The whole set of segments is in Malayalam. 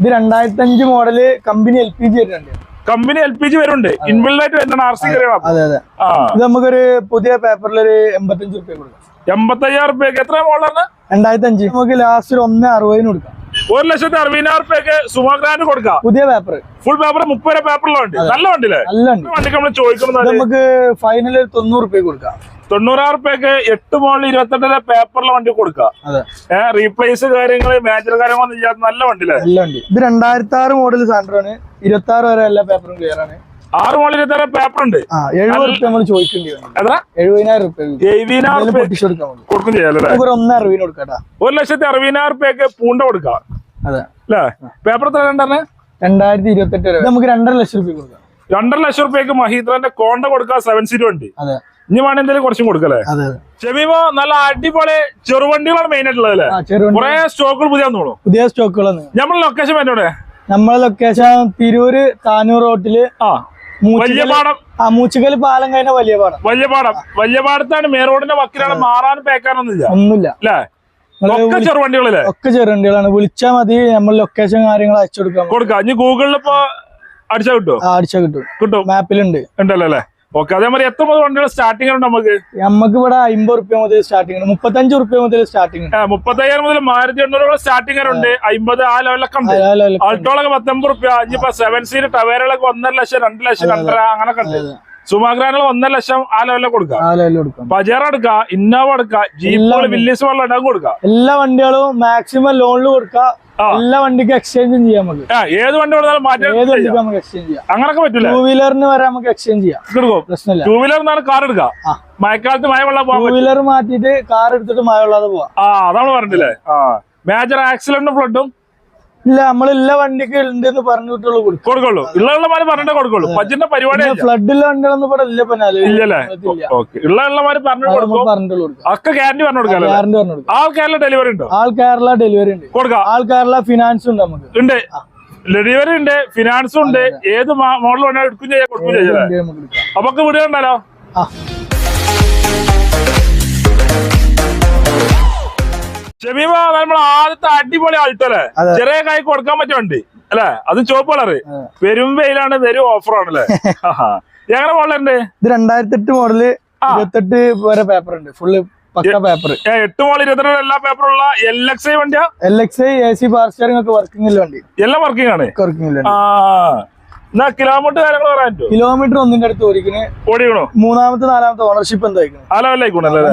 ഇത് രണ്ടായിരത്തി അഞ്ച് model company L P G വരുന്നുണ്ട്. കമ്പനി എൽ പി ജി വരുന്നുണ്ട്. ഇൻബിൽഡായിട്ട് വരുന്ന ആർ സി അതെ. അതെ ഇത് നമുക്കൊരു പുതിയ പേപ്പറിൽ ഒരു എൺപത്തഞ്ച് റുപ്യ കൊടുക്കാം. എൺപത്തയ്യായിരം റുപ്യക്ക് എത്ര മോഡലാണ് രണ്ടായിരത്തി അഞ്ച് നമുക്ക് ലാസ്റ്റ് ഒരു ഒന്ന് അറുപതിന് കൊടുക്കാം. ഒരു ലക്ഷത്തി അറുപതിനായിരം റുപ്യക്ക് സുമാ ഗ്രാൻഡ് കൊടുക്കാം. പുതിയ പേപ്പർ ഫുൾ പേപ്പർ മുപ്പത് വണ്ടി. നല്ല വണ്ടിയില്ലേ? നല്ല വണ്ടിക്ക് നമ്മൾ ചോദിക്കുന്നത് നമുക്ക് ഫൈനൽ തൊണ്ണൂറ് റുപ്യ കൊടുക്കാം. തൊണ്ണൂറായിരം റുപ്യക്ക് എട്ട് മോളിൽ ഇരുപത്തെട്ടിലെ പേപ്പറിലെ വണ്ടി കൊടുക്കാം. അതെ. ഏഹ് റീപ്ലേസ് കാര്യങ്ങൾ മേജർ കാര്യങ്ങളൊന്നും ഇല്ലാത്ത നല്ല വണ്ടി നല്ല വണ്ടി. ഇത് രണ്ടായിരത്തി ആറ് മോഡൽ സാൻഡ്രോണ്. ഇരുപത്തി ആറ് വരെ എല്ലാ പേപ്പറും ക്ലിയർ ആണ്. ആറ് മോളിൽ ഇരുപത്തി പേപ്പർ ഉണ്ട് എഴുപത് റുപ്യ നമ്മൾ ചോദിക്കേണ്ടി എഴുപതിനായിരം റുപ്യ കൊടുക്കാം ഒരു ഒന്ന് അറുപതിന് കൊടുക്കാം ഒരു ലക്ഷത്തി അറുപതിനായിരം റുപ്യക്ക് പൂണ്ട കൊടുക്കാം. അതെ. അല്ലേ? പേപ്പർ എത്ര രണ്ടെണ്ണേ? രണ്ടായിരത്തി ഇരുപത്തെട്ട് വരെ. നമുക്ക് രണ്ടര ലക്ഷം റുപ്യ കൊടുക്കാം. രണ്ടര ലക്ഷം റുപ്യക്ക് മഹീന്ദ്രന്റെ കോണ്ട കൊടുക്കാം സെവൻ സീറ്റ് വണ്ടി. അതെ. ഇനി വേണം എന്തെങ്കിലും കുറച്ചും കൊടുക്കല്ലേ? ഷെമീമോ നല്ല അടിപൊളി ചെറുവണ്ടികളാണ് മെയിൻ ആയിട്ടുള്ളത് അല്ലേ? കുറെ സ്റ്റോക്കുകൾ പുതിയ പുതിയ സ്റ്റോക്കുകളാണ് നമ്മൾ ലൊക്കേഷൻ പറ്റോടെ നമ്മളെ ലൊക്കേഷൻ തിരൂര് താനൂർ റോട്ടിൽ. ആ. വലിയ മൂച്ചിക്കൽ പാടം. ആ മൂച്ചുകൽ പാലം കഴിഞ്ഞ വലിയ പാടം. വലിയ പാടം. വലിയ പാടത്താണ് മെയിൻ റോഡിന്റെ വക്കിലാണ് മാറാനും പേക്കാനൊന്നുമില്ല ഒന്നുമില്ല. അല്ലേ? ഒക്കെ ചെറുവണ്ടികളല്ലേ? ഒക്കെ ചെറുവണ്ടികളാണ്. വിളിച്ചാൽ മതി നമ്മൾ ലൊക്കേഷൻ കാര്യങ്ങൾ അയച്ചു കൊടുക്കാം. കൊടുക്കാം. ഇനി ഗൂഗിളിൽ ഇപ്പൊ അടിച്ചാ കിട്ടും? ആ അടിച്ചാൽ കിട്ടും. കിട്ടും. മാപ്പിലുണ്ട് ഉണ്ടല്ലോ അല്ലേ? ഓക്കെ അതേമാതിരി എത്ര മുതൽ വണ്ടികൾ സ്റ്റാർട്ടിംഗ് ഉണ്ട് നമുക്ക് നമുക്ക് ഇവിടെ അമ്പത് റുപ്യ മുതൽ സ്റ്റാർട്ടിംഗ് ഉണ്ട്. മുപ്പത്തഞ്ച് റുപ്യ മുതൽ സ്റ്റാർട്ടിംഗ് ഉണ്ട്. മുപ്പത്തയ്യായിരം മുതൽ മാരുതി എണ്ണൂറ് സ്റ്റാർട്ടിംഗ് ഉണ്ട് അമ്പത് ആ ലെവലൊക്കെ ഉണ്ട്. ആൾട്ടോളൊക്കെ പത്തൊമ്പത് റുപ്യ. ഇനിയിപ്പോ സെവൻ സീറ്റ് ടവേരകളൊക്കെ ഒന്നര ലക്ഷം രണ്ട് ലക്ഷം രണ്ടര അങ്ങനൊക്കെ ഉണ്ട്. സുമാഗ്രാനുകൾ ഒന്നര ലക്ഷം ആ ലെവലിൽ കൊടുക്കാം. പജേറ എടുക്കാം ഇന്നോവ എടുക്കാം ജീപ്പ് വില്ലീസ് വെള്ളം ഉണ്ടാകും കൊടുക്കാം. എല്ലാ വണ്ടികളും മാക്സിമം ലോണിൽ കൊടുക്കാം. എല്ലാ വണ്ടിക്കും എക്സ്ചേഞ്ചും ചെയ്യാം നമുക്ക്. ഏത് വണ്ടി കൊടുത്താലും മാറ്റി ഏത് വണ്ടിക്കും നമുക്ക് എക്സ്ചേഞ്ച് ചെയ്യാം. അങ്ങനൊക്കെ പറ്റില്ല. ടൂ വീലറിന് വരെ നമുക്ക് എക്സ്ചേഞ്ച് ചെയ്യാം. എടുക്കും പ്രശ്നമില്ല. ടൂ വീലർ എന്നാണ് കാർ എടുക്കാം. ആ. മഴക്കാലത്ത് മഴ വെള്ളം ടൂ വീലർ മാറ്റിയിട്ട് കാർ എടുത്തിട്ട് മഴ വെള്ളാതെ പോവാം. ആ അതാണ് പറഞ്ഞില്ലേ. മേജർ ആക്സിഡന്റും ഫ്ലഡും ഇല്ല നമ്മളില്ല വണ്ടിക്ക് ഉണ്ടെന്ന് പറഞ്ഞിട്ടുള്ളൂ കൊടുക്കുള്ളൂ. കൊടുക്കുള്ളൂ ഉള്ളമാര് പറഞ്ഞിട്ടേ കൊടുക്കുള്ളൂ. പജിന്റെ പരിപാടി ഫ്ലഡിലെ വണ്ടികളൊന്നും ഇവിടെ ഇല്ല ഇല്ലല്ലേ ഓക്കെ. ഉള്ള ഉള്ളമാര് പറഞ്ഞു കൊടുക്കും. പറഞ്ഞിട്ടുള്ളൂ ഒക്കെ ഗ്യാരണ്ടി പറഞ്ഞു കൊടുക്കാല്ലേ ഗ്യാരണ്ടി പറഞ്ഞു കൊടുക്കാം. ആൾ കേരള ഡെലിവറി ഉണ്ടോ? ആൾ കേരള ഡെലിവറി ഉണ്ട്. കൊടുക്കാം. ആൾ കേരള ഫിനാൻസ് ഉണ്ട് നമുക്ക്. ഉണ്ട്. ഡെലിവറി ഉണ്ട് ഫിനാൻസും ഉണ്ട്. ഏത് മോഡൽ വേണമെങ്കിലും എടുക്കും ചെയ്യാം കൊടുക്കും ചെയ്യാം അപ്പൊ വീട് കണ്ടാലോ? ആ. ഷമീമ നമ്മൾ ആദ്യത്തെ അടിപൊളി ആൾട്ടോ അല്ലേ അതെ. ചെറിയ കൈ കൊടുക്കാൻ പറ്റിയ വണ്ടി അല്ലെ? അത് ചുവപ്പ് കളറ്. വരും പെരും വെയിലാണ് വെരും ഓഫറാണ് അല്ലേ. എങ്ങനെ മോഡലുണ്ട് ഇത് രണ്ടായിരത്തി എട്ട് മോഡൽ. ഇരുപത്തെട്ട് വരെ പേപ്പർ ഉണ്ട്. ഫുള്ള് പക്ക പേപ്പർ ഏ, എട്ട് മോൾ ഇരുപത്തിരണ്ട് എല്ലാ പേപ്പറുള്ള എൽ എക്സ് ഐ വണ്ടിയാ? L X I A C power steering ഒക്കെ വർക്കിംഗ് വണ്ടി. എല്ലാം വർക്കിംഗ് ആണ്. വർക്കിംഗ് ആ. എന്നാ കിലോമീറ്റർ കാര്യങ്ങൾ പറയാൻ പറ്റും കിലോമീറ്റർ ഒന്നിന്റെ അടുത്ത് ഓടിക്കണ്. ഓടിക്കണോ? മൂന്നാമത്തെ നാലാമത്തെ ഓണർഷിപ്പ് എന്തായിരിക്കും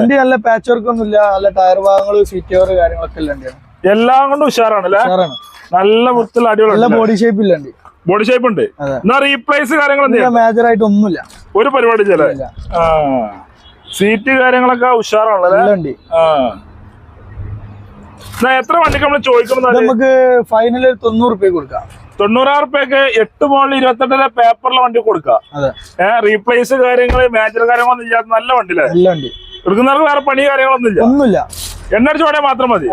വണ്ടി നല്ല പാച്ച് വർക്ക് ഒന്നും ഇല്ല നല്ല ടയർ ഭാഗങ്ങൾ സീറ്റ് കവർ കാര്യങ്ങളൊക്കെ ഇല്ല എല്ലാം കൊണ്ടും ഉഷാറാണ് ഉഷാറാണ്. നല്ല വൃത്തിയുള്ള അടിപൊളി നല്ല ബോഡി ഷേപ്പ് ഇല്ല ബോഡി ഷേപ്പ് ഉണ്ട്. എന്നാ റീപ്ലേസ് കാര്യങ്ങൾ മേജർ ആയിട്ട് ഒന്നുമില്ല. ഒരു പരിപാടി ചില സീറ്റ് കാര്യങ്ങളൊക്കെ ഉഷാറാണല്ലേ എത്ര വണ്ടിക്ക് നമ്മൾ ചോദിക്കണം നമുക്ക് ഫൈനൽ തൊണ്ണൂറ് റുപ്യ കൊടുക്കാം. തൊണ്ണൂറായിരം റുപ്യക്ക് എട്ട് മോളിൽ ഇരുപത്തെട്ടിലെ പേപ്പറിലെ വണ്ടി കൊടുക്കാം. അതെ. ഏഹ് റീപ്ലേസ് കാര്യങ്ങൾ മേജർ കാര്യങ്ങളൊന്നും ഇല്ലാത്ത നല്ല വണ്ടി. എടുക്കുന്നവർക്ക് വേറെ പണി കാര്യങ്ങളൊന്നും ഇല്ല. ഒന്നുമില്ല. എണ്ണ അടിച്ച് മാത്രം മതി.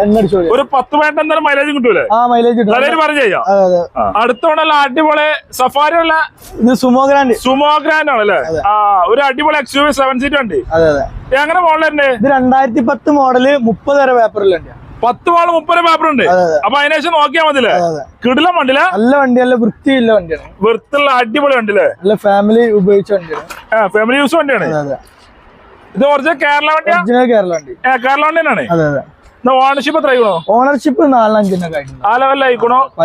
ഒരു പത്ത് പേട്ട എന്തായാലും മൈലേജ് കിട്ടൂലേ? മൈലേജ് പറഞ്ഞു ചെയ്യാം. അതെ അതെ. അടുത്ത തവണ അടിപൊളി സഫാരി ഇത് സുമോ ഗ്രാൻഡ്. സുമോ ഗ്രാൻഡ് ആണല്ലേ? ആ ഒരു അടിപൊളി X U V seven seat ഉണ്ട് അതെ. എങ്ങനെ മോഡലുണ്ട് ഇത് രണ്ടായിരത്തി പത്ത് മോഡൽ മുപ്പത് വരെ പേപ്പറിലുണ്ട് പത്ത് വാൾ മുപ്പത് അതെ അപ്പൊ അതിനുശേഷം നോക്കിയാൽ മതില്ലേ കിടില വണ്ടില നല്ല വണ്ടി നല്ല വൃത്തിയുള്ള വണ്ടിയാണ്. വൃത്തിയുള്ള അടിപൊളി വണ്ടിയില്ലേ? നല്ല ഫാമിലി ഉപയോഗിച്ച വണ്ടിയാണ്. ഫാമിലി യൂസ് വണ്ടിയാണ്. ഇത് ഒറിജിനൽ കേരള വണ്ടിയാണ് കേരള വണ്ടി. കേരള വണ്ടി തന്നെയാണ് ഓണർഷിപ്പ് എത്ര ആയിക്കണോ? ഓണർഷിപ്പ് ആയിട്ടുണ്ട് ആ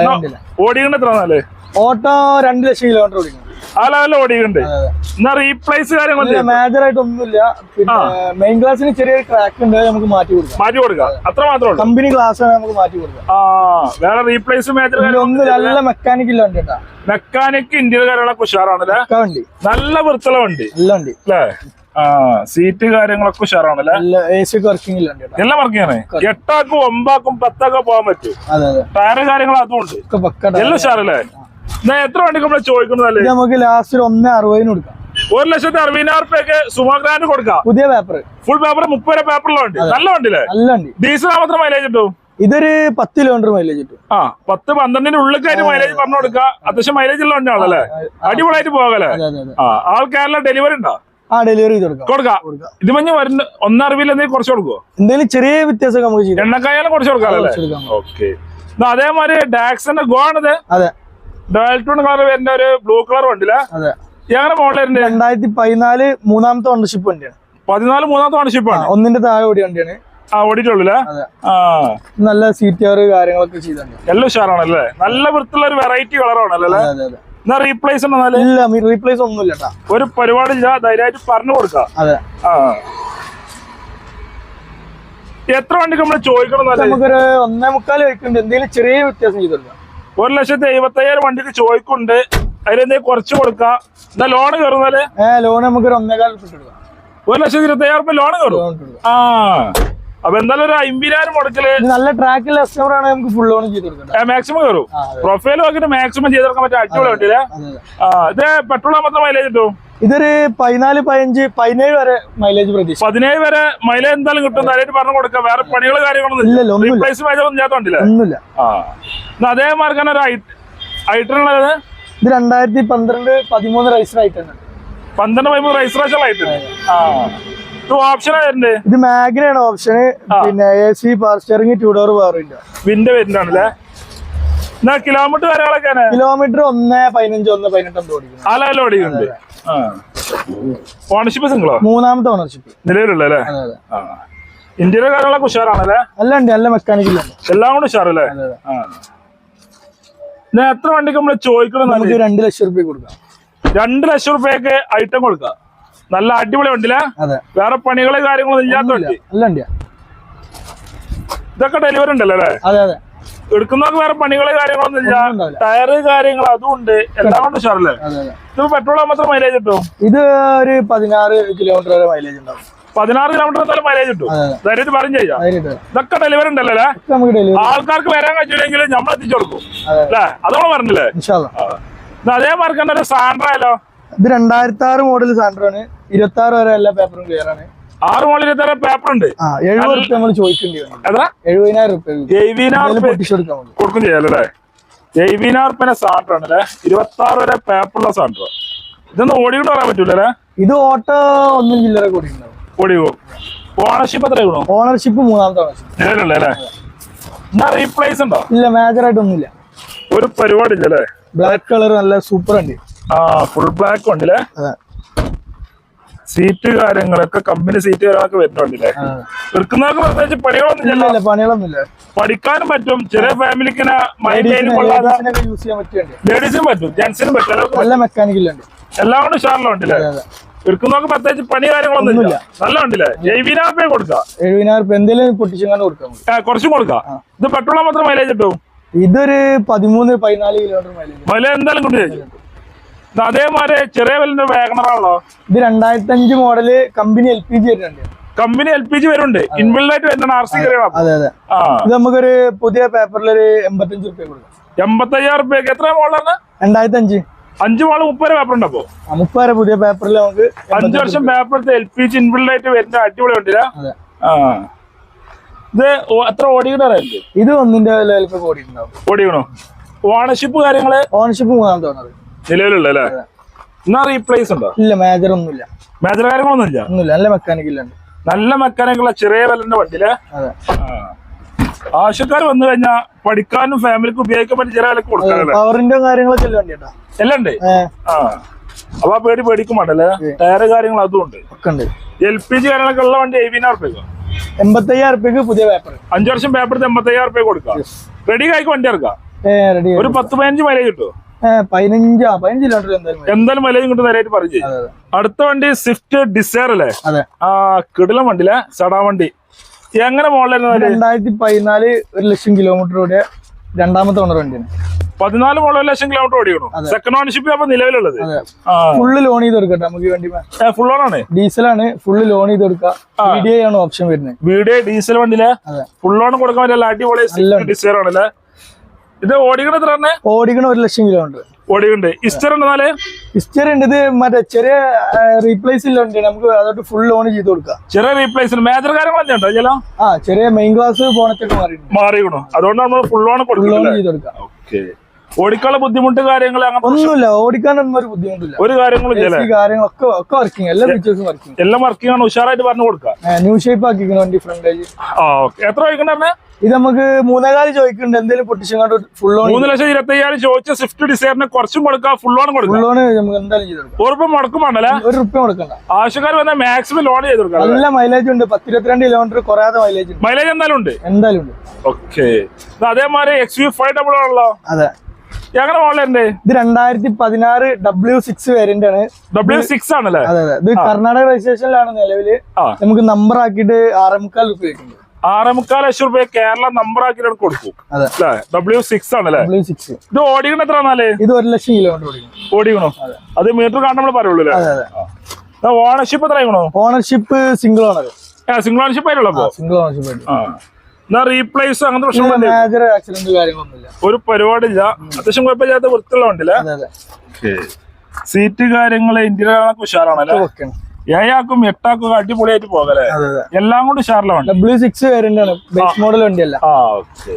വണ്ടിയില്ല ഓടിക്കണ്ട എത്ര നാല് ഓട്ടോ രണ്ട് ലക്ഷം കിലോമീറ്റർ ഓടിക്കുന്നു ആ ലെവലിൽ ഓടിയിട്ടുണ്ട് എന്നാ റീപ്ലേസ് കാര്യങ്ങൾ മേജർ ആയിട്ട് ഒന്നുമില്ല. മെയിൻ ഗ്ലാസിന് ചെറിയൊരു ക്രാക്ക് ഉണ്ട് നമുക്ക് മാറ്റി കൊടുക്കാം. മാറ്റി കൊടുക്കാം അത്ര മാത്രമേ ഉള്ളൂ. കമ്പനി ഗ്ലാസ് ആണ് നമുക്ക് മാറ്റി കൊടുക്കാം. ആ വേറെ റീപ്ലേസ് മേജർ ഒന്ന് നല്ല മെക്കാനിക് ഇല്ല വണ്ടി മെക്കാനിക് ഇന്ത്യയിൽ കാര്യങ്ങളൊക്കെ ഉഷാറാണല്ലേ? വണ്ടി. നല്ല വൃത്തിയുള്ള വണ്ടി. നല്ല വണ്ടി. അല്ലേ? ആ സീറ്റ് കാര്യങ്ങളൊക്കെ ഉഷാറാണല്ലേ? നല്ല എ സി ഒക്കെ വർക്കിംഗ് എല്ലാം വർക്കിയാണ് എട്ടാക്കും ഒമ്പാക്കും പത്താക്കും പോകാൻ പറ്റും. ടയർ കാര്യങ്ങൾ അതും ഉണ്ട്. എല്ലാം ഉഷാറല്ലേ? എത്ര വണ്ടി നമ്മളെ ചോദിക്കുന്നതല്ലേ? അല്ലേ നമുക്ക് ലാസ്റ്റ് ഒന്ന് അറുപതിന് കൊടുക്കാം. ഒരു ലക്ഷത്തി അറുപതിനായിരം റുപ്യക്ക് സുമാഗ്രാൻഡ് കൊടുക്കാം. പുതിയ പേപ്പർ ഫുൾ പേപ്പർ മുപ്പത് പേപ്പറിലുള്ള വണ്ടി. നല്ല വണ്ടിയില്ലേ? നല്ല വണ്ടി. ഡീസൽ മാത്രം മൈലേജ് കിട്ടും? ഇതൊരു പത്ത് കിലോമീറ്റർ മൈലേജ് കിട്ടും. ആ പത്ത് പന്ത്രണ്ടിന്റെ ഉള്ളിക്കായിട്ട് മൈലേജ് പറഞ്ഞു കൊടുക്കുക അത്യാവശ്യം മൈലേജ് ഉള്ള വണ്ടിയാണല്ലേ? അടിപൊളിയായിട്ട് പോകല്ലേ? ആ ആൾ കേരള ഡെലിവറി ഉണ്ടോ? ആ ഡെലിവറി കൊടുക്കാം. ഇത് മഞ്ഞ് വരുന്ന ഒന്നറിവിൽ എന്തെങ്കിലും കുറച്ച് കൊടുക്കുമോ എന്തെങ്കിലും ചെറിയ വ്യത്യാസം നമുക്ക് എണ്ണക്കായാലും കുറച്ച് കൊടുക്കാം. ഓക്കെ. അതേമാതിരി ഡാക്സിന്റെ ഗോ ആണത് അതെ. ഡാൽട്ടൂൺ കളർ വരുന്ന ഒരു ബ്ലൂ കളർ വണ്ടിയില്ല അതെ. എങ്ങനെ മോഡൽ രണ്ടായിരത്തി പതിനാല് മൂന്നാമത്തെ ഓണർഷിപ്പ് വണ്ടിയാണ്. പതിനാല് മൂന്നാമത്തെ ഓണർഷിപ്പ് ആണ്. ഒന്നിന്റെ താഴെ ഓടി വണ്ടിയാണ്. ആ ഓടിയിട്ടുള്ളൂ നല്ല സീറ്റാറ് കാര്യങ്ങളൊക്കെ ചെയ്തിട്ടുണ്ട് എല്ലാം ഉഷാറാണല്ലേ? നല്ല വൃത്തിയുള്ള ഒരു വെറൈറ്റി കളറാണല്ലേ എന്നാ റീപ്ലേസ് ഇല്ല റീപ്ലേസ് ഒന്നുമില്ല ഒരു പരിപാടിയില്ല ധൈര്യമായിട്ട് പറഞ്ഞു കൊടുക്കാം. അതെ. ആ. എത്ര വണ്ടിക്ക് നമ്മൾ ചോദിക്കണം നമുക്കൊരു ഒന്നേ മുക്കാൽ ചോദിക്കുന്നുണ്ട് എന്തെങ്കിലും ചെറിയ വ്യത്യാസം ചെയ്ത് കൊടുക്കാം ഒരു ലക്ഷത്തി എഴുപത്തി അയ്യായിരം വണ്ടിക്ക് ചോയ്ക്കുണ്ട് അതിലെന്തെങ്കിലും കുറച്ച് കൊടുക്കാം. എന്നാ ലോൺ കയറുന്നാൽ ലോൺ നമുക്കൊരു ഒന്നേകാൽ ഇട്ട് കൊടുക്കാം. ഒരു ലക്ഷത്തി ഇരുപത്തി അയ്യായിരം രൂപ ലോൺ കയറും ആ. അപ്പൊ എന്തായാലും ഒരു അമ്പതിനായിരം മുടക്കിൽ നല്ല ട്രാക്കിൽ കസ്റ്റമർ ആണ് നമുക്ക് ഫുൾ ഓൺ ചെയ്ത് കൊടുക്കാം മാക്സിമം കയറും പ്രൊഫൈൽ നോക്കിട്ട് മാക്സിമം ചെയ്തെടുക്കാൻ പറ്റും അടിപൊളി വണ്ടിയില്ലേ ഇത് പെട്രോൾ മാത്രം മൈലേജ് കിട്ടും? ഇതൊരു പതിനാല് പതിനഞ്ച് പതിനേഴ് വരെ മൈലേജ് പ്രതീക്ഷ പതിനേഴ് വരെ മൈലേജ് എന്തായാലും കിട്ടും. ധൈര്യമായിട്ട് പറഞ്ഞു കൊടുക്കാം. വേറെ പണികൾ കാര്യങ്ങളൊന്നും ഇല്ലല്ലോ ഒന്നുമില്ല. റീപ്ലേസ് മൈലേജ് ഒന്നും ചെയ്യാത്ത ഒന്നുമില്ല. ആ. എന്നാ അതേ മാർക്കാണ് ഒരു ഐറ്ററുള്ളത് ഇത് രണ്ടായിരത്തി പന്ത്രണ്ട് പതിമൂന്ന് റൈസർ ആയിട്ടാണ്. പന്ത്രണ്ട് പതിമൂന്ന് രജിസ്ട്രേഷൻ ആയിട്ടുണ്ട് ആ. ഓപ്ഷൻ ആയിട്ടുണ്ട്. ഇത് മാഗ്നയാണ് ഓപ്ഷൻ പിന്നെ A C power steering two door power window wind വരുന്നതാണല്ലേ kilometre കാര്യങ്ങളൊക്കെയാണ്? കിലോമീറ്റർ ഒന്ന് പതിനഞ്ച് ഒന്ന് പതിനെട്ട് എന്തോ അല്ല ഓടിക്കുന്നുണ്ട്. ഓണർഷിപ്പ് സിംഗിളോ മൂന്നാമത്തെ ഓണർഷിപ്പ് നിലവിലുള്ള ഇന്ത്യയിലെ കാര്യങ്ങളൊക്കെ ഉഷാറാണല്ലേ? അല്ല ഉണ്ട്. നല്ല മെക്കാനിക്കൽ എല്ലാം കൂടെ ഉഷാറല്ലേ? എത്ര വണ്ടിക്ക് നമ്മൾ ചോദിക്കണം നമുക്ക് രണ്ട് ലക്ഷം രൂപ കൊടുക്കാം. രണ്ട് ലക്ഷം റുപ്യക്ക് ഐറ്റം കൊടുക്കുക നല്ല അടിപൊളി വണ്ടിയില്ല അതെ. വേറെ പണികൾ കാര്യങ്ങളൊന്നും ഇല്ലാത്ത വണ്ടി. ഇതൊക്കെ ഡെലിവറി ഉണ്ടല്ലോ അല്ലേ? എടുക്കുന്നവർക്ക് വേറെ പണികൾ കാര്യങ്ങളൊന്നും ഇല്ല. ടയറ് കാര്യങ്ങൾ അതും ഉണ്ട്. എല്ലാം കൊണ്ട് ഉഷാറല്ലേ അതെ അതെ. ഇത് പെട്രോൾ മാത്രം മൈലേജ് കിട്ടും? ഇത് ഒരു പതിനാറ് കിലോമീറ്റർ വരെ മൈലേജ് ഉണ്ടാവും. പതിനാറ് കിലോമീറ്റർ എന്തായാലും മൈലേജ് കിട്ടും? ധൈര്യത്തിൽ പറഞ്ഞു ചെയ്യാം. ഇതൊക്കെ ഡെലിവറി ഉണ്ടല്ലോ ആൾക്കാർക്ക് വരാൻ കഴിച്ചില്ലെങ്കിൽ നമ്മൾ എത്തിച്ചു കൊടുക്കും അല്ലേ? അതോളം പറഞ്ഞില്ലേ? അതേ മാർക്ക് തന്നെ ഒരു സാൻഡ്രായാലോ ഇത് രണ്ടായിരത്തി ആറ് മോഡൽ സാൻഡ്രാണ്. ഇരുപത്തി ആറ് വരെ എല്ലാ പേപ്പറും ക്ലിയർ ആണ്. ആറ് മോളിൽ ഇത്ര പേപ്പർ ഉണ്ട്. ആ എഴുപത് റുപ്യ നമ്മൾ ചോദിക്കേണ്ടി വരും എത്ര? എഴുപതിനായിരം റുപ്യ എഴുപതിനായിരം റുപ്യ പൊട്ടിച്ചു കൊടുക്കാൻ മതി കൊടുക്കും ചെയ്യാലോ അല്ലേ? എഴുപതിനായിരം റുപ്യനെ സാൻഡ്രാണ് അല്ലേ? ഇരുപത്തി ആറ് വരെ പേപ്പറുള്ള സാൻഡ്ര. ഇതൊന്നും കൂടെ പറയാൻ പറ്റൂല അല്ലേ? ഇത് ഓട്ടോ ഒന്നും ചില്ലറ കൂടി ഓടി പോകും ഓണർഷിപ്പ് എത്ര കൂടോ ഓണർഷിപ്പ് മൂന്നാമത്തെ ഓണർഷിപ്പ് നിലവിലുള്ള അല്ലേ? എന്നാ റീപ്ലേസ് ഉണ്ടോ? ഇല്ല മേജർ ആയിട്ടൊന്നുമില്ല. ഒരു പരിപാടി ഇല്ല അല്ലേ? ബ്ലാക്ക് കളർ നല്ല സൂപ്പർ ഉണ്ട്. ആ ഫുൾ ബ്ലാക്ക് ഉണ്ടല്ലേ? സീറ്റ് കാര്യങ്ങളൊക്കെ കമ്പനി സീറ്റ് കാര്യങ്ങളൊക്കെ വരുന്നുണ്ടല്ലേ. എടുക്കുന്നവർക്ക് പ്രത്യേകിച്ച് പണികളൊന്നും ഇല്ല ഇല്ല ഇല്ല. പണികളൊന്നുമില്ല പഠിക്കാനും പറ്റും. ചെറിയ ഫാമിലിക്ക് മൈൻഡ് കൊള്ളാതെ ലേഡീസിനും പറ്റും. ജെന്റ്സിനും പറ്റും. നല്ല മെക്കാനിക്കൽ എല്ലാം കൊണ്ട് ഉഷാറിലും ഉണ്ടല്ലേ? എടുക്കുന്നവർക്ക് പ്രത്യേകിച്ച് പണി കാര്യങ്ങളൊന്നുമില്ല നല്ല ഉണ്ടല്ലേ? ജൈവിനാപ്പേ കൊടുക്കാം. എഴുപതിനായിരം രൂപ എന്തെങ്കിലും പൊട്ടിച്ചെങ്ങാണ്ട് കൊടുക്കാം. കുറച്ചും കൊടുക്കാം. ഇത് പെട്രോൾ മാത്രം മൈലേജ് കിട്ടും? ഇതൊരു പതിമൂന്ന് പതിനാല് കിലോമീറ്റർ മൈലേജ് മൈലേജ് എന്തായാലും കൊണ്ട് ചോദിച്ചു അതേമാതിരി ചെറിയ വലിയ വേഗണറാണല്ലോ ഇത് രണ്ടായിരത്തി അഞ്ച് model company L P G വരുന്നുണ്ട്. കമ്പനി എൽ പി ജി വരുന്നുണ്ട്. ഇൻബിൾഡായിട്ട് വരുന്ന ആർ സി അതെ അതെ ഇത് നമുക്കൊരു പുതിയ പേപ്പറിൽ ഒരു എൺപത്തഞ്ച് റുപ്യ കൊടുക്കാം. എൺപത്തയ്യായിരം റുപ്യക്ക് എത്ര മോളാണ് രണ്ടായിരത്തി അഞ്ച് അഞ്ചു മോൾ മുപ്പത് പേപ്പർ ഉണ്ട് അപ്പോ മുപ്പത് പുതിയ പേപ്പറിൽ നമുക്ക് അഞ്ചു വർഷം പേപ്പർ എൽ പി ജി ഇൻബിൾഡായിട്ട് വരുന്ന അടിപൊളി വണ്ടിയില്ല അതെ. ആ. ഇത് എത്ര ഓടിക്കണോ ഇത് ഒന്നിന്റെ ഓടിക്കണോ ഓടിക്കണോ? ഓണർഷിപ്പ് കാര്യങ്ങൾ? ഓണർഷിപ്പ് മൂന്നാമത്തെ ഓണർ നിലവിലുള്ള അല്ലേ എന്നാ റീപ്ലേസ് ഉണ്ടോ? ഇല്ല മേജർ ഒന്നുമില്ല. മേജർ കാര്യങ്ങളൊന്നും ഇല്ല ഒന്നുമില്ല നല്ല മെക്കാനിക്കൽ ഉണ്ട് നല്ല മെക്കാനിക്കുള്ള ചെറിയ വിലന്റെ വണ്ടിയിൽ? അതെ. ആവശ്യക്കാർ വന്നു കഴിഞ്ഞാൽ പഠിക്കാനും ഫാമിലിക്ക് ഉപയോഗിക്കാൻ പറ്റിയ ചെറിയ വിലക്ക് കൊടുക്കാറില്ല പവറിന്റെ കാര്യങ്ങളൊക്കെ എല്ലാം വണ്ടി കേട്ടാ എല്ലാം ഉണ്ട് ആ. അപ്പൊ ആ പേടി പേടിക്കും വേണ്ടല്ലേ? ടയറ് കാര്യങ്ങൾ അതും ഉണ്ട്. എൽ പി ജി കാര്യങ്ങളൊക്കെ ഉള്ള വണ്ടി എഴുപതിനായിരം റുപ്യക്ക് എൺപത്തയ്യായിരം റുപ്യക്ക് പുതിയ പേപ്പർ അഞ്ചു വർഷം പേപ്പർ എൺപത്തയ്യായിരം റുപ്യ കൊടുക്കാം? റെഡി ആയിക്ക് വണ്ടി ഇറക്കാം? ഒരു പത്ത് പതിനഞ്ച് മൈലേജ് കിട്ടും ഏഹ് പതിനഞ്ചാ പതിനഞ്ച് കിലോമീറ്റർ എന്തായാലും. എന്തായാലും മൈലേജ് കിട്ടും നേരായിട്ട് പറഞ്ഞു അടുത്ത വണ്ടി സ്വിഫ്റ്റ് ഡിസയർ അല്ലേ? അതെ. ആ കിടിലം അല്ലേ സടാ വണ്ടി. എങ്ങനെ മോഡലായിരുന്നു രണ്ടായിരത്തി പതിനാല് ഒരു ലക്ഷം കിലോമീറ്റർ ഓടിയ രണ്ടാമത്തെ ഓണർ വണ്ടിയാണ്. പതിനാല് ഒരു ലക്ഷം കിലോമീറ്റർ ഓടിക്കണം സെക്കൻഡ് ഓണർഷിപ്പ് അപ്പൊ നിലവിലുള്ളത്. ഫുള്ള് ലോൺ ചെയ്ത് കൊടുക്കട്ടെ നമുക്ക് വണ്ടി ഫുൾ ആണ്? ഡീസലാണ് ഫുള്ള് ലോൺ ചെയ്ത് കൊടുക്കുക. ആണ് ഓപ്ഷൻ വരുന്നത്. വീഡിയോ ഡീസൽ വണ്ടിയിലെ ഫുൾ ഓൺ കൊടുക്കാൻ പറ്റില്ല അടിപൊളി ഡിസൈർ ആണല്ലേ? ഇത് ഓടിക്കണ എത്ര ഓടിക്കണ ഒരു ലക്ഷം കിലോ ഉണ്ട്. ഓടിയുണ്ട് ഇസ്റ്റർ ഉണ്ട് നാല്? ഇസ്റ്റർ ഉണ്ട്. ഇത് മറ്റേ ചെറിയ റീപ്ലേസ് ഇല്ല നമുക്ക് അതോട്ട് ഫുൾ ലോൺ ചെയ്ത് കൊടുക്കാം. ചെറിയ റീപ്ലേസ് മേജർ കാര്യങ്ങളൊക്കെ ഉണ്ടോ ചില ആ ചെറിയ മെയിൻ ക്ലാസ് ബോണറ്റൊക്കെ മാറി മാറിയിക്കണോ. അതുകൊണ്ട് നമ്മൾ ഫുൾ ഓൺ ഫുൾ ലോൺ ചെയ്ത് കൊടുക്കാം. ഓക്കെ ഓടിക്കാനുള്ള ബുദ്ധിമുട്ട് കാര്യങ്ങൾ ഒന്നുമില്ല ഓടിക്കാനൊന്നും ഒരു ബുദ്ധിമുട്ടില്ല. ഒരു കാര്യങ്ങളും കാര്യങ്ങളൊക്കെ ഒക്കെ വർക്കിംഗ് എല്ലാ ഫീച്ചേഴ്സും വർക്കിംഗ് എല്ലാം വർക്കിംഗ് ആണ് ഉഷാറായിട്ട് പറഞ്ഞു കൊടുക്കുക. ന്യൂ ഷേപ്പ് ആക്കിക്കുന്ന വണ്ടി ഫ്രണ്ടേജ് ആ ഓക്കെ എത്ര ചോദിക്കണ്ടേ ഇത് നമുക്ക് മൂന്നേകാൽ ചോദിക്കുന്നുണ്ട് എന്തെങ്കിലും പൊട്ടിച്ചങ്ങാണ്ട് ഫുൾ ഓൺ മൂന്ന് ലക്ഷം ഇരുപത്തി അയ്യായിരം ചോദിച്ച സ്വിഫ്റ്റ് ഡിസൈറിന് കുറച്ചും കൊടുക്കാം ഫുൾ ഓൺ കൊടുക്കാം ഫുൾ ഓൺ നമുക്ക് എന്തായാലും ചെയ്ത് കൊടുക്കാം. ഉറപ്പ് മുടക്കും വേണ്ടല്ലേ? ഒരു റുപ്യ കൊടുക്കണ്ട ആവശ്യക്കാർ വന്നാൽ മാക്സിമം ലോൺ ചെയ്ത് കൊടുക്കാം നല്ല മൈലേജ് ഉണ്ട് പത്തിരുപത്തിരണ്ട് കിലോമീറ്റർ കുറയാതെ മൈലേജ് മൈലേജ് എന്തായാലും ഉണ്ട്? എന്തായാലും ഉണ്ട്. ഓക്കെ അതേമാതിരി എക്സ് യു ഫൈവ് ഡബിൾ ആണല്ലോ അതെ. എങ്ങനെ മോളിലുണ്ട് ഇത് രണ്ടായിരത്തി പതിനാറ് ഡബ്ല്യു സിക്സ് വേരിയന്റ് ആണ് ഡബ്ല്യു സിക്സ് ആണല്ലേ? അതെ അതെ. ഇത് കർണാടക രജിസ്ട്രേഷനിലാണ് നിലവിൽ. നമുക്ക് നമ്പർ ആക്കിയിട്ട് ആറേമുക്കാൽ റുപ്യ വെക്കുന്നുണ്ട് ആറേ മുക്കാൽ ലക്ഷം രൂപ കേരള നമ്പർ ആക്കിയിട്ട് കൊടുക്കും. അല്ലേ? ഡബ്ല്യു സിക്സ് ആണല്ലേ? ഡബ്ല്യു സിക്സ് ഇത് ഓടിക്കണ എത്ര എന്നാലേ ഇത് ഒരു ലക്ഷം കിലോമീറ്റർ ഓടിക്കും ഓടിക്കണോ? അത്. മീറ്റർ കാണാൻ നമ്മൾ പറയുള്ളൂ അല്ലേ? ഓണർഷിപ്പ് എത്ര ownership single owner single ownership ആയിട്ടുള്ള സിംഗിൾ ഓണർഷിപ്പ് ആയിട്ട്. എന്നാ റീപ്ലേസ് അങ്ങനത്തെ കാര്യങ്ങളൊന്നുമില്ല. ഒരു പരിപാടിയില്ല. അത്യാവശ്യം കുഴപ്പമില്ലാത്ത വൃത്തിയുള്ള ഉണ്ടല്ലേ സീറ്റ് കാര്യങ്ങൾ ഇന്ത്യയിലൊക്കെ ഉഷാറാണല്ലേ ഓക്കെ ഏഴാക്കും എട്ടാക്കും അടിപൊളിയായിട്ട് പോകല്ലേ എല്ലാം കൊണ്ട് ഉഷാറിലാണ് ഡബ്ല്യു സിക്സ് ബേസ് മോഡൽ വണ്ടിയല്ല. ആ ഓക്കെ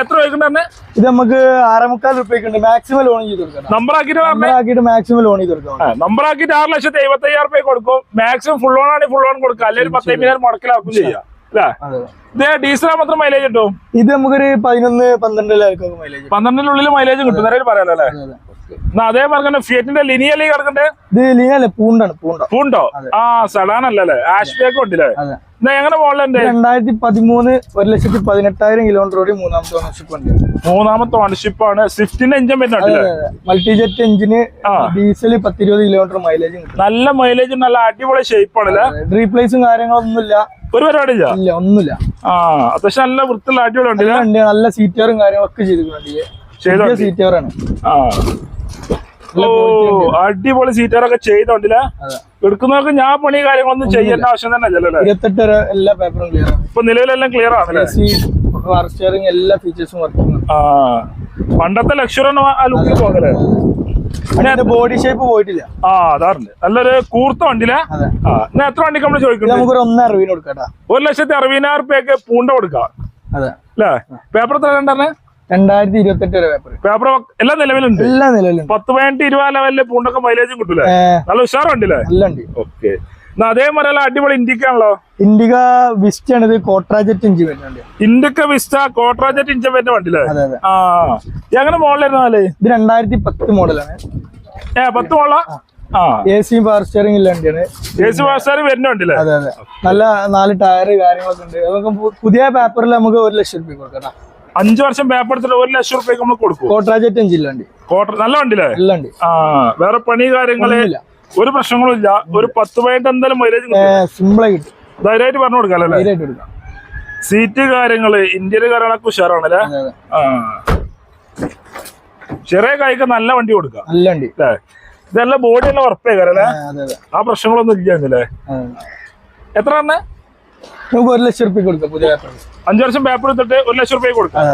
എത്ര വയ്ക്കണ്ടേ ഇത് നമുക്ക് ആറേമുക്കാൽ റുപ്യക്ക് ഉണ്ട് മാക്സിമം ലോൺ ചെയ്ത് കൊടുക്കണം. നമ്പർ ആക്കിയിട്ട് പറഞ്ഞേ. നമ്പർ ആക്കിയിട്ട് മാക്സിമം ലോൺ ചെയ്ത് കൊടുക്കാം നമ്പർ ആക്കിയിട്ട് ആറ് ലക്ഷത്തി എഴുപത്തി അയ്യായിരം രൂപ കൊടുക്കും. മാക്സിമം ഫുൾ ഓൺ ആണെങ്കിൽ ഫുൾ ഓൺ കൊടുക്കുക അല്ലെങ്കിൽ പത്തേ അയ്യായിരം മുടക്കിലാക്കും ചെയ്യാം. ഡീസൽ മാത്രം മൈലേജ് കിട്ടും? ഇത് നമുക്കൊരു പതിനൊന്ന് പന്ത്രണ്ടിലായിരിക്കും മൈലേജ് പന്ത്രണ്ടിനുള്ളിൽ മൈലേജ് കിട്ടും. നേരെ പറയാലോ അല്ലേ തന്നെ ഫിയറ്റിന്റെ ഇത് പൂണ്ടാണ് പൂണ്ട? പൂണ്ടോ? ആ സഡാൻ അല്ലല്ലേ ആഷ് ബാക്ക് ഉണ്ടല്ലേ? അതെ. എങ്ങനെ പോകലുണ്ട് രണ്ടായിരത്തി പതിമൂന്ന് ഒരു ലക്ഷത്തി പതിനെട്ടായിരം കിലോമീറ്റർ ഓടി മൂന്നാമത്തെ ഓണർഷിപ്പ് ഉണ്ട്. മൂന്നാമത്തെ ഓണർഷിപ്പ് ആണ്. സ്വിഫ്റ്റിന്റെ എഞ്ചിൻ വരുന്നുണ്ടല്ലേ മൾട്ടി ജെറ്റ് എഞ്ചിന്. ഡീസൽ പത്തിരുപത് കിലോമീറ്റർ മൈലേജ് നല്ല മൈലേജ് നല്ല അടിപൊളി ഷേപ്പ് ആണല്ലേ റീപ്ലേസും കാര്യങ്ങളൊന്നുമില്ല. ഒരു പരിപാടി ഇല്ല ഇല്ല ഒന്നുമില്ല. ആ അത്യാവശ്യം നല്ല വൃത്തിയുള്ള അടിപൊളി ഉണ്ട് നല്ല സീറ്ററും കാര്യങ്ങളൊക്കെ ചെയ്തിട്ടുണ്ട് ചെയ്ത സീറ്ററാണ് ആ. ഓ അടിപൊളി സീറ്ററൊക്കെ ചെയ്തോണ്ടില്ലേ? എടുക്കുന്നവർക്ക് ഞാൻ പണി കാര്യങ്ങളൊന്നും ചെയ്യേണ്ട ആവശ്യം തന്നെ അല്ലല്ലേ ഇരുപത്തെട്ട് എല്ലാ പേപ്പറും ക്ലിയർ ആണ്. ഇപ്പൊ നിലവിലെല്ലാം ക്ലിയർ ആണല്ലേ? സ്റ്റിയറിംഗ് എല്ലാ ഫീച്ചേഴ്സും വർക്കിംഗ് ആ പണ്ടത്തെ ലക്ഷറി ആ ലുക്കിൽ ബോഡി ഷേപ്പ് പോയിട്ടില്ല. ആ അതാറുണ്ട്. നല്ലൊരു കൂർത്ത വണ്ടിയിലെ എത്ര വണ്ടിക്ക് നമ്മൾ ഇത് നമുക്ക് ഒരു ലക്ഷത്തി അറുപതിനായിരം റുപ്യൊക്കെ പൂണ്ട കൊടുക്കാം. അതെ. അല്ലേ? പേപ്പർ എത്ര രണ്ടായിരത്തി ഇരുപത്തെട്ട് വരെ പേപ്പർ പേപ്പർ എല്ലാം നിലവിലുണ്ട്. എല്ലാ നിലവിലുണ്ട്. പത്ത് പതിനെട്ട് ഇരുപത് ലെവലിൽ പൂണ്ടൊക്കെ മൈലേജും കിട്ടൂലേ? നല്ല ഉഷാറുണ്ടല്ലേ വണ്ടിയില്ലേ നല്ല ഉണ്ട് ഓക്കെ അതേമാതിരി അടിപൊളി ഇന്ത്യക്കാണല്ലോ ഇൻഡിക വിസ്റ്റ് ആണ് ഇത് കോട്രാജറ്റ് ഇഞ്ചി വരുന്നുണ്ട് ഇൻഡിക്ക വിസ്റ്റ കോട്രാജറ്റ് ഇഞ്ചി വരുന്ന വണ്ടിയില്ലേ ആ. എങ്ങനെ മോഡലായിരുന്നാലേ ഇത് രണ്ടായിരത്തി പത്ത് മോഡലാണ് ഏ പത്ത് ആ? എ സി പവർ സ്റ്റിയറിംഗ് ഉള്ള വണ്ടിയാണ്. എ സി വാസാര് വരുന്ന വണ്ടിയില്ലേ അതെ അതെ. നല്ല നാല് ടയർ കാര്യങ്ങളൊക്കെ ഉണ്ട്. നമുക്ക് പുതിയ പേപ്പറിൽ നമുക്ക് ഒരു ലക്ഷം രൂപ കൊടുക്കാം അഞ്ചു വർഷം പേപ്പർ എടുത്തിട്ട് ഒരു ലക്ഷം റുപ്യക്ക് നമ്മൾ കൊടുക്കും. കോട്ടറാജറ്റ് ഇഞ്ചില്ല വണ്ടി. കോട്ടർ നല്ല വണ്ടിയില്ലേ? ആ വേറെ പണി കാര്യങ്ങൾ ഒരു പ്രശ്നങ്ങളും ഇല്ല. ഒരു പത്ത് പതിനെട്ട് എന്തായാലും മൈലേജ് സിമ്പിളായി കിട്ടും. ധൈര്യമായിട്ട് പറഞ്ഞു കൊടുക്കാം അല്ലേ? സീറ്റ് കാര്യങ്ങൾ ഇന്ത്യയിലെ കാര്യങ്ങളൊക്കെ ഉഷാറാണല്ലേ ആ. ചെറിയ കായ്ക്ക് നല്ല വണ്ടി കൊടുക്കാം. നല്ല വണ്ടി. അല്ലേ? ഇതെല്ലാം ബോഡി എല്ലാം അതെ അതെ. ആ പ്രശ്നങ്ങളൊന്നും ഇല്ല എന്നല്ലേ എത്ര തന്നെ നമുക്ക് ഒരു ലക്ഷം റുപ്യ കൊടുക്കാം പുതിയ പേപ്പർ അഞ്ചു വർഷം പേപ്പർ എടുത്തിട്ട് ഒരു ലക്ഷം റുപ്യ കൊടുക്കാം.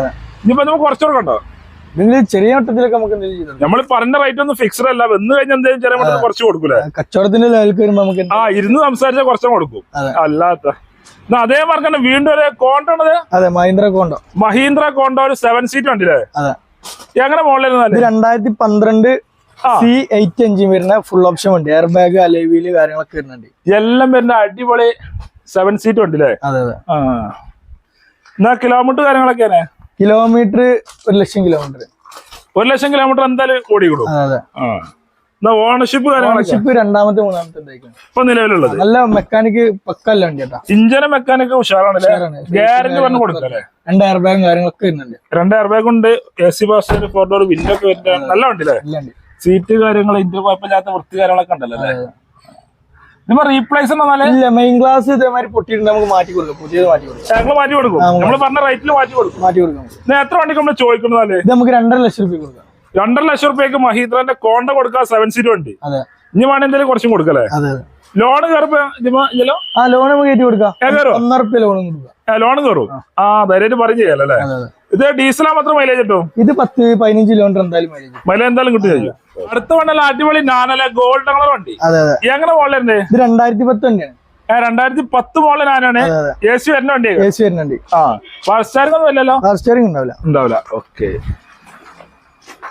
ഇനിയിപ്പോ നമുക്ക് കുറച്ച് കൊടുക്കണ്ടോ ഇതിൽ ചെറിയ മട്ടത്തിലൊക്കെ നമുക്ക് എന്തെങ്കിലും ചെയ്തു നമ്മൾ പറഞ്ഞ റേറ്റ് ഒന്നും ഫിക്സഡ് അല്ല. വന്ന് കഴിഞ്ഞാൽ എന്തെങ്കിലും ചെറിയ മട്ടത്തിൽ കുറച്ച് കൊടുക്കൂലേ? കച്ചവടത്തിന്റെ ലെവലിൽ വരുമ്പോ നമുക്ക് ആ ഇരുന്ന് സംസാരിച്ചാൽ കുറച്ചും കൊടുക്കും. അല്ലാത്ത. അതേ മാർക്ക് വീണ്ടും ഒരു കോണ്ടോ അതെ മഹീന്ദ്ര കോണ്ടോ മഹീന്ദ്ര കോണ്ടോ ഒരു സെവൻ സീറ്റ് വണ്ടിയില്ലേ അതെ. എങ്ങനെ ഇത് രണ്ടായിരത്തി പന്ത്രണ്ട് സി എയ്റ്റ് എഞ്ചിൻ വരുന്ന ഫുൾ ഓപ്ഷൻ വണ്ടി. എയർ ബാഗ് അലവിൽ കാര്യങ്ങളൊക്കെ വരുന്നുണ്ട്. എല്ലാം വരുന്ന അടിപൊളി സെവൻ സീറ്റ് ഉണ്ട് അതെ അതെ. ആ. എന്നാ കിലോമീറ്റർ കാര്യങ്ങളൊക്കെയാണ്? കിലോമീറ്റർ ഒരു ലക്ഷം കിലോമീറ്റർ ഒരു ലക്ഷം കിലോമീറ്റർ എന്തായാലും ഓടിക്കൂടും അതെ എന്നാ ഓണർഷിപ്പ് ഓണർഷിപ്പ് രണ്ടാമത്തെ മൂന്നാമത്തെ ഇപ്പൊ നിലവിലുള്ളത്? നല്ല മെക്കാനിക് പക്കല്ല വണ്ടി കേട്ടാ ഇഞ്ചന മെക്കാനിക് ഉഷാറാണ്. ഗ്യാരണ്ടി പറഞ്ഞു കൊടുക്കല്ലേ രണ്ട് എയർ ബാഗും കാര്യങ്ങളൊക്കെ വരുന്നുണ്ട്. രണ്ട് എയർ ബാഗ് ഉണ്ട്. A C bus four door window ഒക്കെ വരുന്ന നല്ല വണ്ടിയില്ലേ? സീറ്റ് കാര്യങ്ങൾ ഇന്ത്യ കുഴപ്പമില്ലാത്ത വൃത്തി കാര്യങ്ങളൊക്കെ ഉണ്ടല്ലോ അല്ലേ? ഇതിപ്പോ റീപ്ലേസ് ഇല്ല മെയിൻ ഇതേമാതിരി നമുക്ക് മാറ്റി കൊടുക്കാം. പുതിയത് മാറ്റി കൊടുക്കാം. ഞങ്ങൾ മാറ്റി കൊടുക്കും. നമ്മൾ പറഞ്ഞ റേറ്റിൽ മാറ്റി കൊടുക്കും. മാറ്റി കൊടുക്കാം. എത്ര വണ്ടിക്ക് നമ്മൾ ചോദിക്കുന്നതല്ലേ? ഇത് നമുക്ക് രണ്ടര ലക്ഷം രൂപ കൊടുക്കാം. രണ്ടര ലക്ഷം റുപ്യക്ക് മഹീന്ദ്രന്റെ കോണ്ട കൊടുക്കുക സെവൻ സീറ്റ് വണ്ടി. അതെ. ഇനി വേണം എന്തെങ്കിലും കുറച്ചും കൊടുക്കല്ലേ ലോൺ കയറിപ്പോ ആ ലോൺ കയറ്റി കൊടുക്കാം? ഒന്നര ലോൺ കൊടുക്കാം. ലോൺ കയറും ആ. ധൈര്യം പറയും ചെയ്യാലല്ലേ? ഇത് ഡീസലാ മാത്രം മൈലേജ് കിട്ടും? ഇത് പത്ത് പതിനഞ്ച് കിലോമീറ്റർ എന്തായാലും മൈലേജ് മൈലേജ് എന്തായാലും കിട്ടും അടുത്ത വണ്ടല്ല അടിപൊളി നാനല ഗോൾഡ് കളർ വണ്ടി. എങ്ങനെ മോളിലുണ്ട് ഇത് രണ്ടായിരത്തി പത്ത് തന്നെയാണ് രണ്ടായിരത്തി പത്ത് മോളിൽ അതെ എ സി വരുന്ന വണ്ടി എ സി വരുന്നുണ്ട് ആ ഫാസ്റ്റ് ചാർജ് ഒന്നും ഇല്ലല്ലോ? സ്റ്റിയറിംഗ് ഉണ്ടാവില്ല. ഉണ്ടാവില്ല. ഓക്കെ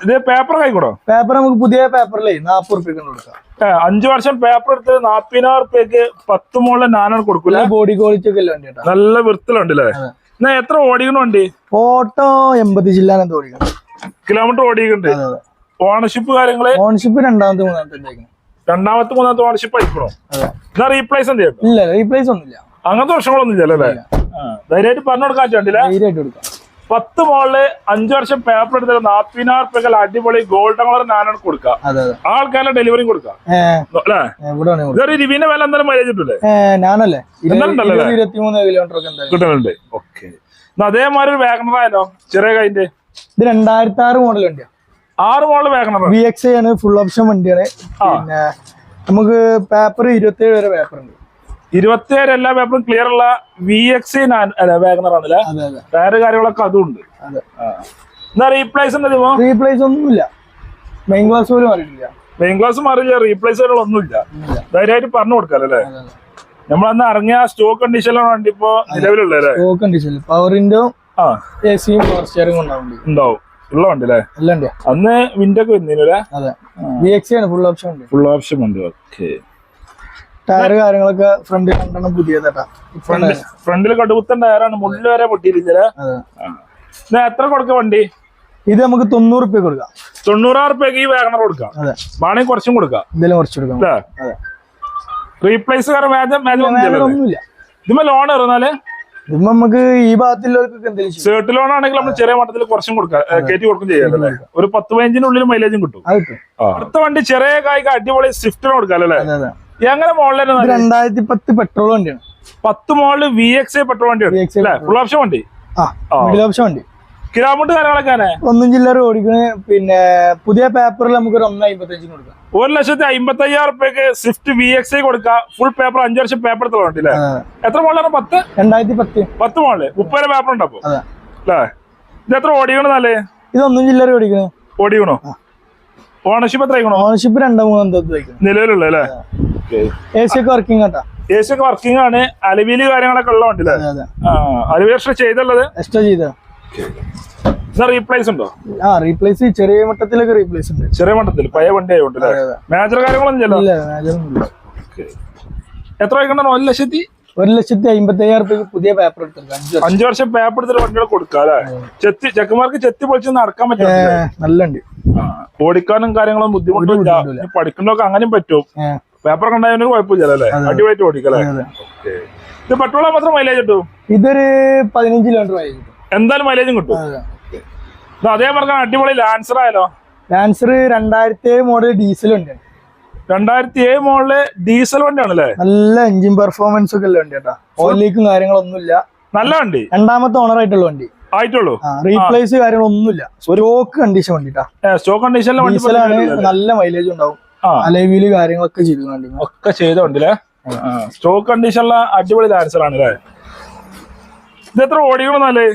ഇത് പേപ്പർ കൈക്കൂടോ? പേപ്പർ നമുക്ക് പുതിയ പേപ്പറിലേ നാപ്പത് റുപ്യക്ക് കൊടുക്കാം. അഞ്ചു വർഷം പേപ്പർ എടുത്ത് നാപ്പതിനായിരം റുപ്യക്ക് പത്ത് മോളിൽ നാനാണ് കൊടുക്കൂല ബോഡി ക്വാളിറ്റി ഒക്കെ നല്ല വൃത്തിലുണ്ടല്ലേ എന്നാ എത്ര ഓടിക്കണ ഓട്ടോ എൺപത് തോടിക്കണം കിലോമീറ്റർ ഓടിക്കുന്നുണ്ട് ഓണർഷിപ്പ് കാര്യങ്ങൾ? ഓണർഷിപ്പ് രണ്ടാമത്തെ മൂന്നാമത്തെ രണ്ടാമത്തെ മൂന്നാമത്തെ ഓണർഷിപ്പ് ആയിക്കണോ എന്നാ റീപ്ലേസ് എന്ത് ഇല്ല റീപ്ലേസ് ഒന്നുമില്ല. അങ്ങനത്തെ വർഷങ്ങളൊന്നും ഇല്ല അല്ലേ? ധൈര്യമായിട്ട് പറഞ്ഞു കൊടുക്കാൻ പറ്റില്ല ധൈര്യമായിട്ട് കൊടുക്കാം. പത്ത് മോളിൽ അഞ്ചു വർഷം പേപ്പർ എടുത്തിട്ട് നാപ്പതിനായിരം റുപ്യക്ക് അടിപൊളി ഗോൾഡൻ കളർ നാനാണ് കൊടുക്ക. ആൾക്കാരെ ഡെലിവറി കൊടുക്കാം. അല്ലേ? വില എന്തായാലും മൈലേജ് ഞാനല്ലേ. കിലോമീറ്റർ കിട്ടുന്നുണ്ട്. ഓക്കെ അതേമാതിരി ഒരു വാഗണർ ആയാലോ? ചെറിയ കൈന്റെ ഇത് രണ്ടായിരത്തി ആറ് മോഡൽ വണ്ടിയാണ് ആറ് മോഡൽ വേഗണർ വി എക്സ് ആണ് ഫുൾ ഓപ്ഷൻ വണ്ടിയാണ്. പിന്നെ നമുക്ക് പേപ്പർ ഇരുപത്തി ഏഴ് വരെ പേപ്പർ ഉണ്ട്. ഇരുപത്തിയേഴ് എല്ലാ പേപ്പറും ക്ലിയർ ഉള്ള വി എക്സ് വാഗണർ ആണല്ലേ? വേറെ കാര്യങ്ങളൊക്കെ അതും. ഉണ്ട് എന്നാ റീപ്ലേസ് റീപ്ലേസ് ഒന്നുമില്ല. മെയിൻ ക്ലാസ് പോലും അറിയില്ല മെയിൻ ക്ലാസ് മാറില്ല റീപ്ലേസ് ഒന്നുമില്ല. ധൈര്യമായിട്ട് പറഞ്ഞു കൊടുക്കാല്ലേ നമ്മളന്ന് ഇറങ്ങിയ സ്റ്റോക്ക് കണ്ടീഷനിലാണ് വണ്ടി ഇപ്പോ നിലവിലുള്ളത് സ്റ്റോക്ക് കണ്ടീഷൻ പവറിന്റെ ആ. എ സിയും പവർ സ്റ്റിയറിംഗ് ഉണ്ടാവും വണ്ടി. ഉള്ള വണ്ടി അല്ലേ? അന്ന് വിൻഡോ ഒക്കെ ആണ് ഫുൾ ഓപ്ഷൻ ഉണ്ട് ഫുൾ ഓപ്ഷൻ ഉണ്ട് ഓക്കെ ടയർ കാര്യങ്ങളൊക്കെ ഫ്രണ്ട് രണ്ടെണ്ണം പുതിയതാട്ടാ ഫ്രണ്ട് ഫ്രണ്ടിൽ കടുകുത്തൻ ടയറാണ്. മുള്ളിൽ വരെ പൊട്ടിയിരിക്കൽ. അതെ. എത്ര കൊടുക്കാം വണ്ടി? ഇത് നമുക്ക് തൊണ്ണൂറ് റുപ്യ കൊടുക്കാം. തൊണ്ണൂറായിരം റുപ്യക്ക് ഈ വേഗണർ കൊടുക്കാം. വേണമെങ്കിൽ കുറച്ചും കൊടുക്കാം. എന്തെങ്കിലും കുറച്ച് കൊടുക്കാം. റീപ്ലേസ് ഒന്നുമില്ല ഇതുമ്പോ ലോൺ ഇറന്നാൽ ഇതിപ്പോ നമുക്ക് ഈ ഭാഗത്തിലുള്ളവർക്ക് സേർട്ട് ലോൺ ആണെങ്കിൽ നമ്മൾ ചെറിയ മട്ടത്തിൽ കുറച്ചും കൊടുക്കാം. കയറ്റി കൊടുക്കും ചെയ്യാല്ലേ ഒരു പത്ത് പതിനഞ്ചിനുള്ളിൽ മൈലേജും കിട്ടും. അടുത്ത വണ്ടി ചെറിയ കായ്ക്ക് അടിപൊളി സ്വിഫ്റ്റിന് കൊടുക്കാം അല്ലേ എങ്ങനെ ഇത് രണ്ടായിരത്തി പത്ത് പെട്രോൾ വണ്ടിയാണ്. പത്ത് മോളിൽ വി എക്സ് പെട്രോൾ വണ്ടിയാണ് ഫുൾ ഓപ്ഷൻ വണ്ടി. മിഡിൽ ഓപ്ഷൻ വണ്ടി. കിലോമീറ്റർ കാര്യങ്ങളൊക്കെ ഒന്നും ചില്ലറ ഓടിക്കണ പിന്നെ പുതിയ പേപ്പറിൽ നമുക്ക് ഒരു ഒന്ന് അമ്പത്തഞ്ചിന് കൊടുക്കാം. ഒരു ലക്ഷത്തി അമ്പത്തി അയ്യായിരം റുപ്യക്ക് സ്വിഫ്റ്റ് വി എക്സ് കൊടുക്കാം ഫുൾ പേപ്പർ അഞ്ചു വർഷം പേപ്പർ അതെ. എത്ര മോളിലാണ് പത്ത്? രണ്ടായിരത്തി പത്ത് പത്ത് മോളിൽ മുപ്പത് പേപ്പർ ഉണ്ടപ്പോ. അല്ലേ? ഇത് എത്ര ഓടിക്കണമെന്നല്ലേ ഇത് ഒന്നും ചില്ലറ ഓടിക്കണേ? ഓടിക്കണോ ഓണർഷിപ്പ് എത്ര ഓണർഷിപ്പ് രണ്ടോ മൂന്നോ നിലവിലുള്ള അല്ലേ? എ സി ഒക്കെ വർക്കിംഗ് കേട്ടാ എ സി ഒക്കെ വർക്കിംഗ് ആണ്. അലവിയിൽ കാര്യങ്ങളൊക്കെ ഉള്ള വണ്ടി എക്സ്ട്രാ അലുവീൽ ചെയ്തുള്ളത്? എക്സ്ട്രാ ചെയ്ത. റീപ്ലേസ് ഉണ്ടോ? ആ റീപ്ലേസ് ചെറിയ മട്ടത്തിലൊക്കെ റീപ്ലേസ് ഉണ്ട്. ചെറിയ മട്ടത്തിൽ പഴയ വണ്ടി ആയതുകൊണ്ട്. മേജർ കാര്യങ്ങളൊന്നും ഇല്ല മേജർ ഒന്നുമില്ല. എത്ര വയ്ക്കണ്ടോ? ഒരു ലക്ഷത്തി ഒരു ലക്ഷത്തി അമ്പത്തി അയ്യായിരം റുപ്യക്ക് പുതിയ പേപ്പർ എടുത്തിട്ടുണ്ട്. അഞ്ച് വർഷം. പേപ്പർ എടുത്തിട്ട് വണ്ടികൾ കൊടുക്കാം അല്ലേ? ചെത്തി ചെക്കന്മാർക്ക് ചെത്തി പൊളിച്ച് നടക്കാൻ പറ്റും ഏ, നല്ല ഓടിക്കാനും കാര്യങ്ങളും ബുദ്ധിമുട്ടില്ല. പഠിക്കുന്നൊക്കെ പഠിക്കുന്നതൊക്കെ അങ്ങനെയും പറ്റും. പേപ്പർ കണ്ടായതിനൊരു കുഴപ്പമില്ല അല്ലേ? അടിപൊളിയായിട്ട് ഓടിക്കല്ലേ ഇത് പെട്രോൾ മാത്രം മൈലേജ് കിട്ടും? ഇതൊരു പതിനഞ്ച് കിലോമീറ്റർ മൈലേജ് എന്തായാലും മൈലേജും കിട്ടും. അതെ. പറഞ്ഞ അടിപൊളി ലാൻസർ ആയാലോ? ലാൻസർ രണ്ടായിരത്തി ഏഴ് മോഡൽ ഡീസൽ വണ്ടിയാണ് രണ്ടായിരത്തി ഏഴ് മോളിൽ ഡീസൽ വണ്ടിയാണല്ലേ? നല്ല എഞ്ചിൻ പെർഫോമൻസ് ഒക്കെ ഉള്ള വണ്ടി കേട്ടോ ഓയിൽ ലീക്കും കാര്യങ്ങളൊന്നുമില്ല. നല്ല വണ്ടി? രണ്ടാമത്തെ ഓണർ ആയിട്ടുള്ള വണ്ടി. ആയിട്ടുള്ളൂ? റീപ്ലേസ് കാര്യങ്ങളൊന്നുമില്ല. സ്റ്റോക്ക് കണ്ടീഷൻ വണ്ടിട്ടാ. സ്റ്റോക്ക് കണ്ടീഷനിലെ വണ്ടി നല്ല മൈലേജ് ഉണ്ടാവും. അലവിൽ കാര്യങ്ങളൊക്കെ ചെയ്തു വണ്ടി ഒക്കെ ചെയ്ത വണ്ടില്ലേ സ്റ്റോക്ക് കണ്ടീഷനിലെ അടിപൊളി ഡാൻസർ ആണ് അല്ലേ? ഇത് എത്ര ഓടിക്കണമെന്നല്ലേ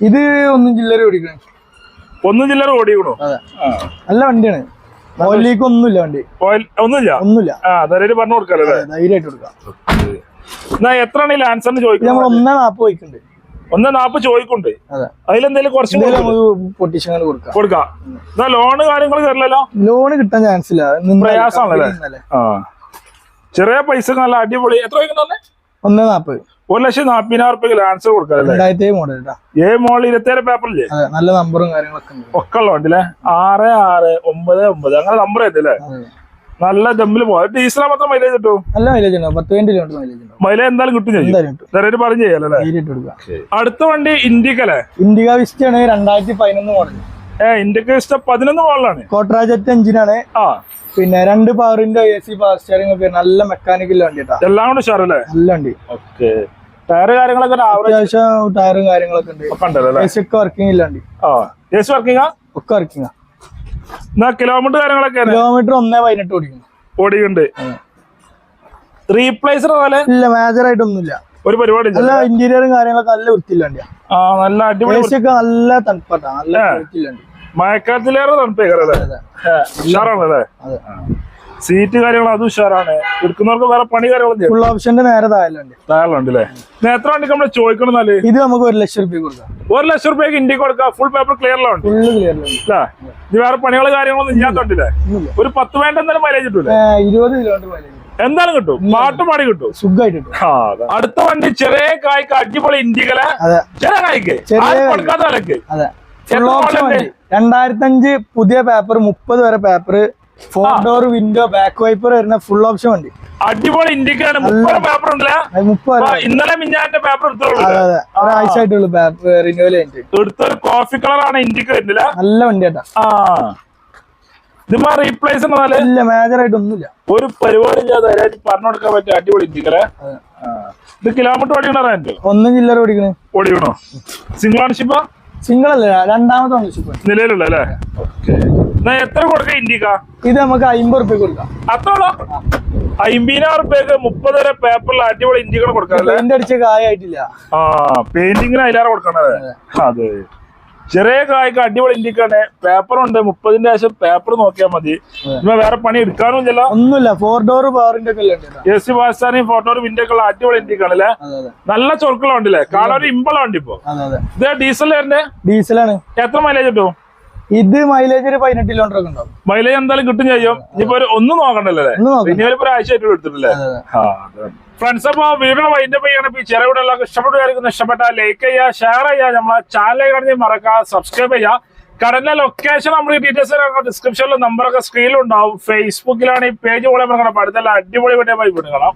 ഇത് ഒന്നും ചില്ലറ ഓടിക്കണേ. ഒന്നും ചില്ലറ ഓടിക്കണോ? നല്ല വണ്ടിയാണ്. ഓയിൽ ലീക്ക് ഒന്നുമില്ല വണ്ടി. ഓയിൽ ഒന്നുമില്ല? ഒന്നുമില്ല. ആ പറഞ്ഞു കൊടുക്കാം ധൈര്യമായിട്ട് കൊടുക്കാം. എന്നാ എത്രയാണ് ഈ ലാൻസറിന് ചോദിക്കുന്നത്? നമ്മൾ ഒന്നേ നാപ്പ് വയ്ക്കുന്നുണ്ട്. ഒന്ന് നാപ്പ് ചോദിക്കുണ്ട് അതെ. അതിലെന്തെങ്കിലും കുറച്ച് പൊട്ടിഷൻ കൊടുക്കാം. കൊടുക്കാം. എന്നാ ലോണ് കാര്യങ്ങൾ തരില്ലല്ലോ? ലോൺ കിട്ടാൻ ചാൻസ് ഇല്ല. പ്രയാസമാണല്ലേ? ചെറിയ പൈസ നല്ല അടിപൊളി. എത്ര ഒന്നേ നാപ്പ് ഒരു ലക്ഷം നാപ്പതിനായിരം റുപ്യ ആൻസർ കൊടുക്കാറില്ല മോഡൽ ഏ ഇരുപത്തേഴ് പേപ്പറില്ലേ അതെ നല്ല നമ്പറും കാര്യങ്ങളൊക്കെ ഉണ്ട്. ഒക്കെ ഉള്ള വണ്ടില്ലേ ആറ് ആറ് ഒമ്പത് ഒമ്പത്. അങ്ങനെ നമ്പർ ആയിട്ടില്ലേ. നല്ല ജമ്മിൽ പോവാം. ഡീസലാ മാത്രം മൈലേജ് കിട്ടും? നല്ല മൈലേജ് ഉണ്ടാവും പത്ത് പതിനഞ്ച് മൈലേജ് എന്തായാലും കിട്ടും ചെയ്യും. പറഞ്ഞു ചെയ്യാലോ അല്ലേ അടുത്ത വണ്ടി ഇന്ത്യയ്ക്ക് അല്ലേ? ഇന്ത്യ വിസ്റ്റ് ആണ് രണ്ടായിരത്തി പതിനൊന്ന് മോഡൽ ഏ ഇന്ത്യയ്ക്ക് വിസ്റ്റ് പതിനൊന്ന് മോഡലാണ് കോട്ടറാജറ്റ് എഞ്ചിനാണ് ആ. പിന്നെ രണ്ട് പവറിന്റെ എ സി പവർ സ്റ്റിയറിംഗ് ഒക്കെ നല്ല മെക്കാനിക്കൽ വണ്ടി എല്ലാം കൂടെ ഉഷാറല്ലേ? നല്ല വണ്ടി. ഓക്കെ. ടയർ കാര്യങ്ങളൊക്കെ അത്യാവശ്യം ടയറും കാര്യങ്ങളൊക്കെ ഉണ്ട്. ഒക്കെ ഉണ്ടല്ലോ ഒക്കെ വർക്കിംഗ് ഇല്ലാണ്ട്. ആ എ സി വർക്കിംഗ് ഒക്കെ വർക്കിംഗ് എന്നാ കിലോമീറ്റർ കാര്യങ്ങളൊക്കെ കിലോമീറ്റർ ഒന്നേ പതിനെട്ട് ഓടിക്കുന്നു. ഓടിയുണ്ട് റീപ്ലേസർ പോലെ? ഇല്ല മേജർ ആയിട്ടൊന്നുമില്ല ഒരു പരിപാടി നല്ല ഇന്റീരിയറും കാര്യങ്ങളൊക്കെ നല്ല വൃത്തിയില്ല ആ നല്ല അടിപൊളി ഒക്കെ നല്ല തണുപ്പാട്ടാ നല്ല വൃത്തിയില്ല വണ്ടി മഴക്കാലത്തിലേറെ തണുപ്പേക്കറല്ലേ ഉഷാറാണല്ലേ അതെ സീറ്റ് കാര്യങ്ങൾ അതും ഉഷാറാണ്. എടുക്കുന്നവർക്ക് വേറെ പണി കാര്യങ്ങളും ഫുൾ ഓപ്ഷന്റെ നേരെ താഴെയുണ്ട്. താഴെയുണ്ട് അല്ലേ എത്ര വണ്ടിക്ക് നമ്മൾ ചോദിക്കണമെന്നാൽ ഇത് നമുക്ക് ഒരു ലക്ഷം റുപ്യ കൊടുക്കാം. ഒരു ലക്ഷം റുപ്യക്ക് ഇന്ത്യയ്ക്ക് കൊടുക്കാം ഫുൾ പേപ്പർ ക്ലിയറിലുണ്ട് ഫുള്ള് ക്ലിയറിലുണ്ട് ഇത് വേറെ പണികൾ കാര്യങ്ങളൊന്നും ഇല്ലാത്തോണ്ടില്ലേ ഒരു പത്ത് വേണ്ട എന്തായാലും മൈലേജ് കിട്ടൂലേ? ഇരുപത് കിലോമീറ്റർ മൈലേജ് എന്തായാലും കിട്ടും. പാട്ട് പാടി കിട്ടും. സുഖമായിട്ട് കിട്ടും. അടുത്ത വണ്ടി ചെറിയ കായ്ക്ക് അടിപൊളി ഇന്ത്യകളെ ചെറിയ കായ്ക്ക്. കൊടുക്കാത്ത വിലക്ക്. രണ്ടായിരത്തി അഞ്ച് പുതിയ പേപ്പർ മുപ്പത് വരെ paper four door window back wiper വരുന്ന ഫുൾ ഓപ്ഷൻ വണ്ടി. അടിപൊളി ഇന്ത്യക്കാണ് മുപ്പത് പേപ്പർ ഉണ്ടല്ലേ? ഇന്നലെ മിഞ്ഞാന്റെ പേപ്പർ എടുത്തോളൂ പേപ്പർ റിന്യൂവൽ എടുത്തൊരു കോഫി കളറാണ് ഇൻഡിക്ക വരുന്നില്ല. നല്ല വണ്ടി കേട്ടാ. ആ. ഇതിമാ റീപ്ലേസ് എന്നാൽ ഇല്ല മേജർ ആയിട്ട് ഒന്നുമില്ല. ഒരു പരിപാടി പറഞ്ഞു കൊടുക്കാൻ പറ്റിയ അടിപൊളി ഇത് കിലോമീറ്റർ ഓടിക്കണ ഒന്നും ചില്ലറ ഓടിക്കണേ. ഓടിക്കണോ? സിംഗിൾ ഓണർഷിപ്പ് സിംഗിൾ അല്ലേ രണ്ടാമത്തെ ഓണർഷിപ്പ് നിലവിലുള്ള അല്ലേ എത്ര കൊടുക്ക ഇന്ത്യക്ക? ഇത് നമുക്ക് അമ്പത് റുപ്യ കൊടുക്കാം. അത്ര ഉള്ളോ അമ്പതിനായിരം റുപ്യക്ക് മുപ്പത് വരെ പേപ്പറിൽ അടിപൊളി പെയിന്റ് അടിച്ച കായായിട്ടില്ല ആ പെയിന്റിങ്ങിന് അതിലാറെ കൊടുക്കണത്. അതെ. ചെറിയ കായ്ക്ക് അടിപൊളി ഇന്ത്യക്കാണ്. പേപ്പർ ഉണ്ട്. മുപ്പതിന്റെ ശേഷം പേപ്പർ നോക്കിയാൽ മതി. ഇപ്പൊ വേറെ പണി എടുക്കാനും ഇല്ല ഒന്നുമില്ല ഫോർ ഡോർ പവറിന്റെ ഒക്കെ എ സി പാകിസ്ഥാനി ഡോർ വിൻഡോ ഉള്ള അടിപൊളി ഇന്ത്യക്കാണ് അല്ലേ? നല്ല ചൊറുക്കുള്ള വണ്ടില്ലേ കാണാൻ ഒരു ഇമ്പള വണ്ടി ഇപ്പൊ. ഇത് ഡീസൽ ആണ്. ഡീസലാണ് എത്ര മൈലേജ് കിട്ടും? ഇത് മൈലേജ് ഒരു പതിനെട്ട് കിലോമീറ്റർ ഒക്കെ ഉണ്ടാവും മൈലേജ് എന്തായാലും കിട്ടും ചെയ്യും. ഇനിയിപ്പോ ഒന്നും നോക്കണ്ടല്ലേ ഇനി ഒരു പ്രാവശ്യം പിന്നെ ഇപ്പൊ എടുത്തിട്ടില്ലേ ആ ഫ്രണ്ട്സ് അപ്പൊ വീഡിയോ വൈൻഡപ്പ് ചെയ്യണം. ഈ ചെറിയ വീഡിയോ എല്ലാവർക്കും ഇഷ്ടപ്പെട്ടു ഇഷ്ടപ്പെട്ട ലൈക്ക് ചെയ്യുക ഷെയർ ചെയ്യുക. നമ്മളെ ചാനൽ കാണി മറക്കുക സബ്സ്ക്രൈബ് ചെയ്യുക. കടലിലെ ലൊക്കേഷൻ നമ്മൾ ഡീറ്റെയിൽസ് ഡിസ്ക്രിപ്ഷനിൽ നമ്പറൊക്കെ സ്ക്രീനിലുണ്ടാവും ഫേസ്ബുക്കിലാണ് ഈ പേജ് പോലെ മറക്കണം അടുത്തുള്ള അടിപൊളി വീഡിയോ പോയി വിടുക